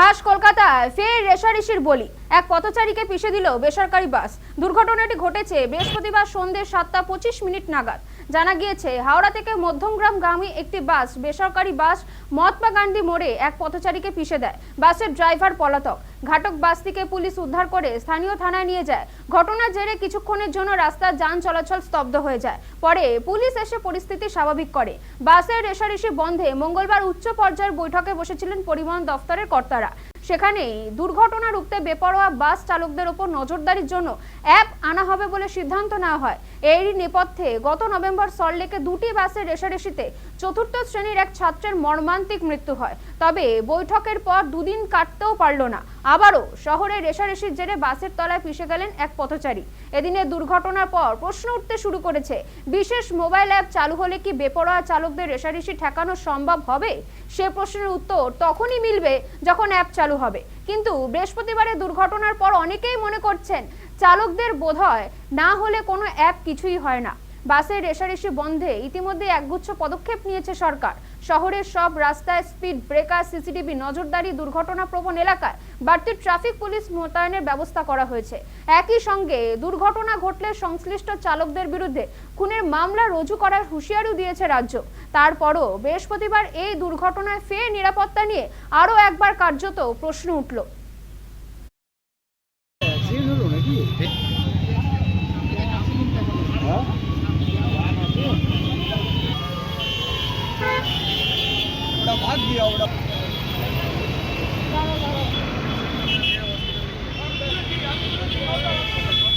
খাস কলকাতায় ফের রেশারেশির বলি। এক পথচারীকে পিষে দিল বেসরকারি বাস। দুর্ঘটনাটি ঘটেছে বৃহস্পতিবার সন্ধ্যে সাতটা পঁচিশ মিনিট নাগাদ। জানা গিয়েছে, হাওড়া থেকে মধ্যমগ্রাম গ্রামে একটি বাস, বেসরকারি বাস মহাত্মা গান্ধী মোড়ে এক পথচারীকে পিষে দেয়। বাসের ড্রাইভার পলাতক। ঘাটক বাসটিকে পুলিশ উদ্ধার করে স্থানীয় থানায় নিয়ে যায়। ঘটনার জেরে কিছুক্ষণের জন্য রাস্তার যান চলাচল স্তব্ধ হয়ে যায়। পরে পুলিশ এসে পরিস্থিতি স্বাভাবিক করে। বাসের রেশারেশি বন্ধে মঙ্গলবার উচ্চ পর্যায়ের বৈঠকে বসেছিলেন পরিবহন দফতরের কর্তারা। সেখানে দুর্ঘটনা রুখতে বেপরোয়া বাস চালকদের ওপর নজরদারির জন্য অ্যাপ আনা হবে বলে সিদ্ধান্ত নেওয়া হয়। এরই নেপথ্যে গত নভেম্বর সল্টলেকে দুটি বাসের রেশারেশিতে চতুর্থ শ্রেণির এক ছাত্রের মর্মান্তিক মৃত্যু হয়। তবে বৈঠকের পর দুদিন কাটতেও পারল না। আবারও শহরে রেশারেশির জেরে বাসের তলায় পিষে গেলেন এক পথচারী। এদিনের দুর্ঘটনার পর প্রশ্ন উঠতে শুরু করেছে, বিশেষ মোবাইল অ্যাপ চালু হলে কি বেপরোয়া চালকদের রেশারেশি ঠেকানো সম্ভব হবে? সে প্রশ্নের উত্তর তখনই মিলবে যখন অ্যাপ চালু হবে। কিন্তু বৃহস্পতিবারের দুর্ঘটনার পর অনেকেই মনে করছেন, চালকদের বোধহয় না হলে কোনো অ্যাপ কিছুই হয় না। বাসের রেশারেশি বন্ধে ইতিমধ্যে একগুচ্ছ পদক্ষেপ নিয়েছে সরকার। শহরের সব রাস্তায় স্পিড ব্রেকার, সিসিটিভি নজরদারি দুর্ঘটনা প্রবণ এলাকায় বাড়তি ট্রাফিক পুলিশ মোতায়েনের ব্যবস্থা করা হয়েছে। একই সঙ্গে দুর্ঘটনা ঘটলে সংশ্লিষ্ট চালকদের বিরুদ্ধে খুনের মামলা রুজু করার হুঁশিয়ারিও দিয়েছে রাজ্য। তারপরও বৃহস্পতিবার এই দুর্ঘটনায় ফের নিরাপত্তা নিয়ে আরও একবার কার্যত প্রশ্ন উঠল। দিয়ে আমরা